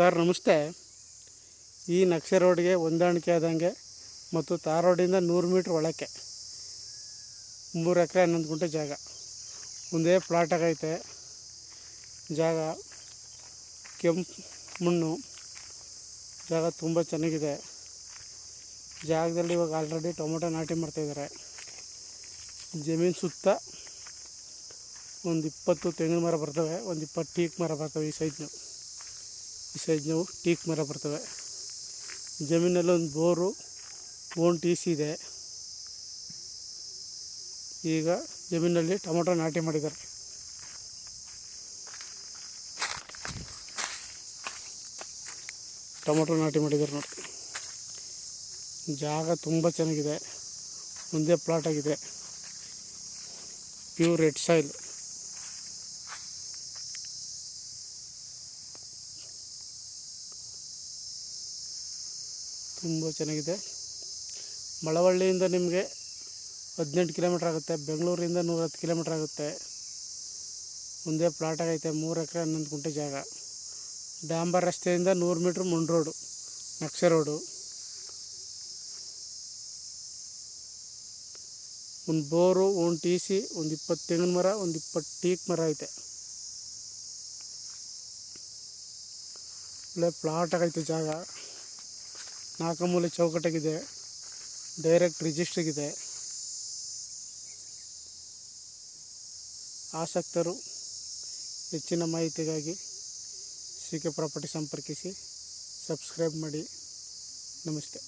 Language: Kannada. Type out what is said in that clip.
ಸರ್ ನಮಸ್ತೆ. ಈ ನಕ್ಷೆ ರೋಡ್ಗೆ ಹೊಂದಾಣಿಕೆ ಆದಂಗೆ ಮತ್ತು ತಾರ್ ರೋಡಿಂದ ನೂರು ಮೀಟ್ರ್ ಒಳಕ್ಕೆ ಮೂರು ಎಕರೆ ಹನ್ನೊಂದು ಗುಂಟೆ ಜಾಗ. ಒಂದೇ ಪ್ಲಾಟ್ ಆಗೈತೆ. ಜಾಗ ಕೆಂಪು ಮಣ್ಣು. ಜಾಗ ತುಂಬ ಚೆನ್ನಾಗಿದೆ. ಜಾಗದಲ್ಲಿ ಇವಾಗ ಆಲ್ರೆಡಿ ಟೊಮೊಟೊ ನಾಟಿ ಮಾಡ್ತಾಯಿದ್ದಾರೆ ಜಮೀನು ಸುತ್ತ ಒಂದು ಇಪ್ಪತ್ತು ತೆಂಗಿನ ಮರ ಬರ್ತವೆ, ಒಂದು ಇಪ್ಪತ್ತು ಟೀಕ್ ಮರ ಬರ್ತವೆ ಈ ಸೈಜ್ನು ಈ ಸೈಜ್ನವು ಟೀಕ್ ಮರ ಬರ್ತವೆ. ಜಮೀನಲ್ಲಿ ಒಂದು ಬೋರು ಓನ್ ಟಿ ಸಿ ಇದೆ. ಈಗ ಜಮೀನಲ್ಲಿ ಟೊಮೊಟೊ ನಾಟಿ ಮಾಡಿದ್ದಾರೆ. ಟೊಮೊಟೊ ನಾಟಿ ಮಾಡಿದ್ದಾರೆ ನೋಡಿ. ಜಾಗ ತುಂಬ ಚೆನ್ನಾಗಿದೆ. ಒಂದೇ ಪ್ಲಾಟ್ ಆಗಿದೆ. ಪ್ಯೂರ್ ರೆಡ್ ಸಾಯಿಲ್ ತುಂಬ ಚೆನ್ನಾಗಿದೆ. ಮಳವಳ್ಳಿಯಿಂದ ನಿಮಗೆ ಹದಿನೆಂಟು ಕಿಲೋಮೀಟ್ರ್ ಆಗುತ್ತೆ, ಬೆಂಗಳೂರಿಂದ ನೂರಹತ್ತು ಕಿಲೋಮೀಟ್ರ್ ಆಗುತ್ತೆ. ಒಂದೇ ಪ್ಲಾಟ್ ಆಗೈತೆ, ಮೂರು ಎಕರೆ ಹನ್ನೊಂದು ಗುಂಟೆ ಜಾಗ. ಡಾಂಬರ್ ರಸ್ತೆಯಿಂದ ನೂರು ಮೀಟ್ರ್ ಮುಂಡ್ ರೋಡು ನಕ್ಷೆ ರೋಡು ಒಂದು ಬೋರು, ಒಂದು ಟಿ ಸಿ ಒಂದು ಇಪ್ಪತ್ತು ತೆಂಗಿನ ಮರ, ಒಂದು ಇಪ್ಪತ್ತು ಟೀಕ್ ಮರ ಐತೆ. ಒಳ್ಳೆ ಪ್ಲಾಟ್ ಆಗೈತೆ ಜಾಗ. ನಾಲ್ಕು ಮೂಲೆ ಚೌಕಟ್ಟಾಗಿದೆ ಡೈರೆಕ್ಟ್ ರಿಜಿಸ್ಟ್ರಿಗಿದೆ ಆಸಕ್ತರು ಹೆಚ್ಚಿನ ಮಾಹಿತಿಗಾಗಿ ಸಿ ಕೆ ಪ್ರಾಪರ್ಟಿ ಸಂಪರ್ಕಿಸಿ ಸಬ್ಸ್ಕ್ರೈಬ್ ಮಾಡಿ. ನಮಸ್ತೆ.